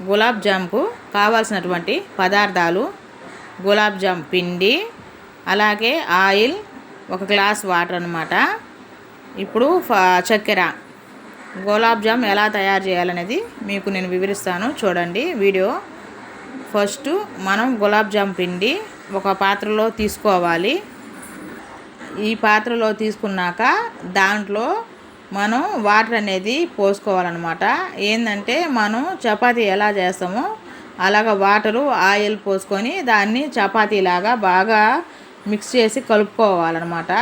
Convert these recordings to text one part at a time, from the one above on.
గులాబ్ జామ్కు కావాల్సినటువంటి పదార్థాలు గులాబ్ జామ్ పిండి అలాగే ఆయిల్ ఒక గ్లాస్ వాటర్ అనమాట ఇప్పుడు చక్కెర. గులాబ్ జామ్ ఎలా తయారు చేయాలనేది మీకు నేను వివరిస్తాను. చూడండి వీడియో. ఫస్ట్ మనం గులాబ్ జామ్ పిండి ఒక పాత్రలో తీసుకోవాలి. ఈ పాత్రలో తీసుకున్నాక దాంట్లో మనం వాటర్ అనేది పోసుకోవాలన్నమాట. ఏంటంటే మనం చపాతీ ఎలా చేస్తామో అలాగ వాటరు ఆయిల్ పోసుకొని దాన్ని చపాతీలాగా బాగా మిక్స్ చేసి కలుపుకోవాలన్నమాట.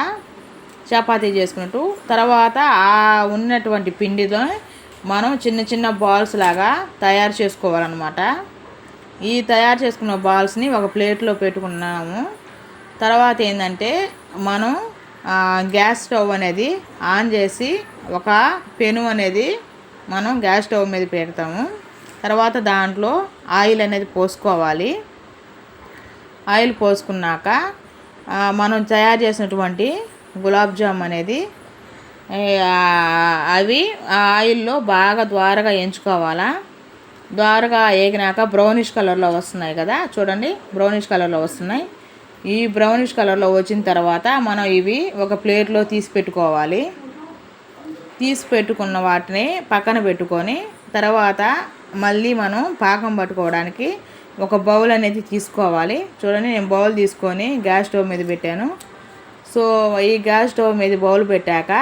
చపాతీ చేసుకున్నట్టు తర్వాత ఆ ఉన్నటువంటి పిండితో మనం చిన్న చిన్న బాల్స్ లాగా తయారు చేసుకోవాలన్నమాట. ఈ తయారు చేసుకున్న బాల్స్ని ఒక ప్లేట్లో పెట్టుకున్నాము. తర్వాత ఏంటంటే మనం గ్యాస్ స్టవ్ అనేది ఆన్ చేసి ఒక పెను అనేది మనం గ్యాస్ స్టవ్ మీద పెడతాము. తర్వాత దాంట్లో ఆయిల్ అనేది పోసుకోవాలి. ఆయిల్ పోసుకున్నాక మనం తయారు చేసినటువంటి గులాబ్ జామ్ అనేది అవి ఆయిల్లో బాగా ద్వారగా ఎంచుకోవాలా. ద్వారగా ఏగినాక బ్రౌనిష్ కలర్లో వస్తున్నాయి కదా. చూడండి బ్రౌనిష్ కలర్లో వస్తున్నాయి. ఈ బ్రౌనిష్ కలర్లో వచ్చిన తర్వాత మనం ఇవి ఒక ప్లేట్లో తీసి పెట్టుకోవాలి. తీసి పెట్టుకున్న వాటిని పక్కన పెట్టుకొని తర్వాత మళ్ళీ మనం పాకం పట్టుకోవడానికి ఒక బౌల్ అనేది తీసుకోవాలి. చూడండి నేను బౌల్ తీసుకొని గ్యాస్ స్టవ్ మీద పెట్టాను. సో ఈ గ్యాస్ స్టవ్ మీద బౌల్ పెట్టాక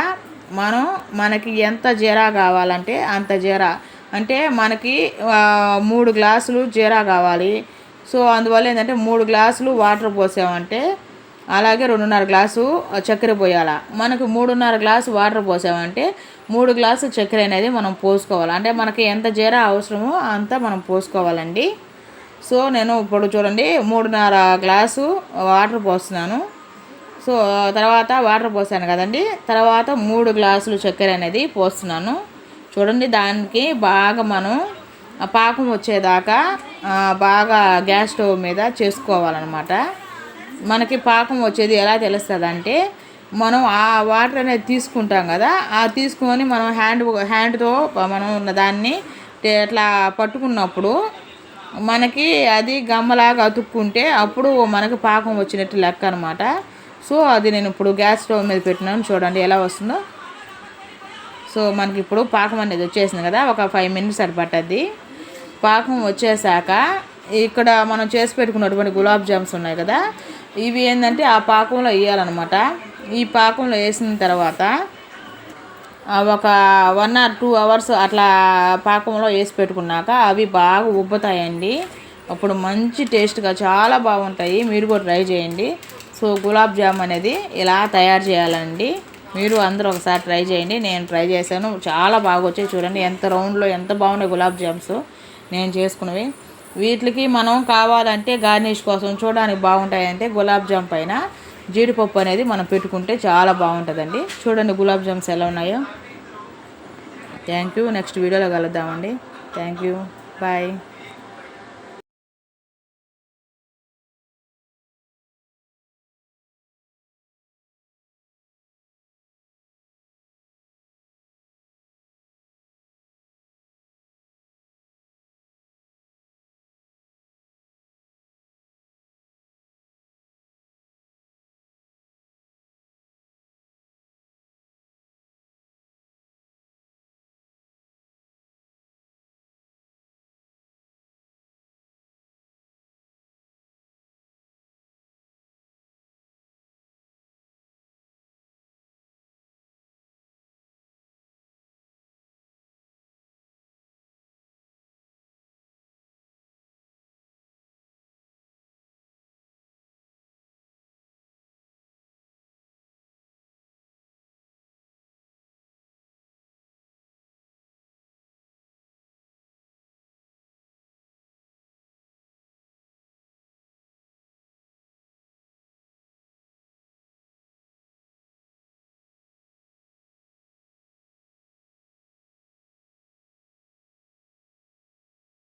మనం మనకి ఎంత జీరా కావాలంటే అంత జీరా. అంటే మనకి మూడు గ్లాసులు జీరా కావాలి. సో అందువల్ల ఏంటంటే మూడు గ్లాసులు వాటర్ పోసామంటే అలాగే రెండున్నర గ్లాసు చక్కెర పోయాల. మనకు మూడున్నర గ్లాసు వాటర్ పోసామంటే మూడు గ్లాసు చక్కెర అనేది మనం పోసుకోవాలి. అంటే మనకి ఎంత జీర అవసరమో అంత మనం పోసుకోవాలండి. సో నేను ఇప్పుడు చూడండి మూడున్నర గ్లాసు వాటర్ పోస్తున్నాను. సో తర్వాత వాటర్ పోసాను కదండి. తర్వాత మూడు గ్లాసులు చక్కెర అనేది పోస్తున్నాను. చూడండి దానికి బాగా మనం పాకం వచ్చేదాకా బాగా గ్యాస్ స్టవ్ మీద చేసుకోవాలన్నమాట. మనకి పాకం వచ్చేది ఎలా తెలుస్తుంది అంటే మనం ఆ వాటర్ అనేది తీసుకుంటాం కదా ఆ తీసుకొని మనం హ్యాండ్ హ్యాండ్తో మనం ఉన్న దాన్ని ఇట్లా పట్టుకున్నప్పుడు మనకి అది గమ్మలాగా అతుక్కుంటే అప్పుడు మనకి పాకం వచ్చినట్టు లెక్క అనమాట సో అది నేను ఇప్పుడు గ్యాస్ స్టవ్ మీద పెట్టినాను. చూడండి ఎలా వస్తుందో. సో మనకి ఇప్పుడు పాకం అనేది వచ్చేసింది కదా ఒక ఫైవ్ మినిట్స్ అది పట్టద్ది పాకం వచ్చేసాక ఇక్కడ మనం చేసి పెట్టుకున్నటువంటి గులాబ్ జామ్స్ ఉన్నాయి కదా ఇవి ఏంటంటే ఆ పాకంలో వేయాలన్నమాట. ఈ పాకంలో వేసిన తర్వాత ఒక వన్ ఆర్ టూ అవర్స్ అట్లా పాకంలో వేసి పెట్టుకున్నాక అవి బాగా ఉబ్బుతాయండి. అప్పుడు మంచి టేస్ట్గా చాలా బాగుంటాయి. మీరు కూడా ట్రై చేయండి. సో గులాబ్ జామ్ అనేది ఇలా తయారు చేయాలండి. మీరు అందరూ ఒకసారి ట్రై చేయండి. నేను ట్రై చేశాను. చాలా బాగా వచ్చాయి. చూడండి ఎంత రౌండ్లో ఎంత బాగున్నాయి గులాబ్ జామ్స్. నేను చేసుకున్నవి. వీటికి మనం కావాలంటే గార్నిష్ కోసం చూడడానికి బాగుంటాయంటే గులాబ్ జామ్ పైన జీడిపప్పు అనేది మనం పెట్టుకుంటే చాలా బాగుంటుందండి. చూడండి గులాబ్ జామ్స్ ఎలా ఉన్నాయో. Thank you. నెక్స్ట్ వీడియోలో కలుద్దామండి. Thank you. బాయ్.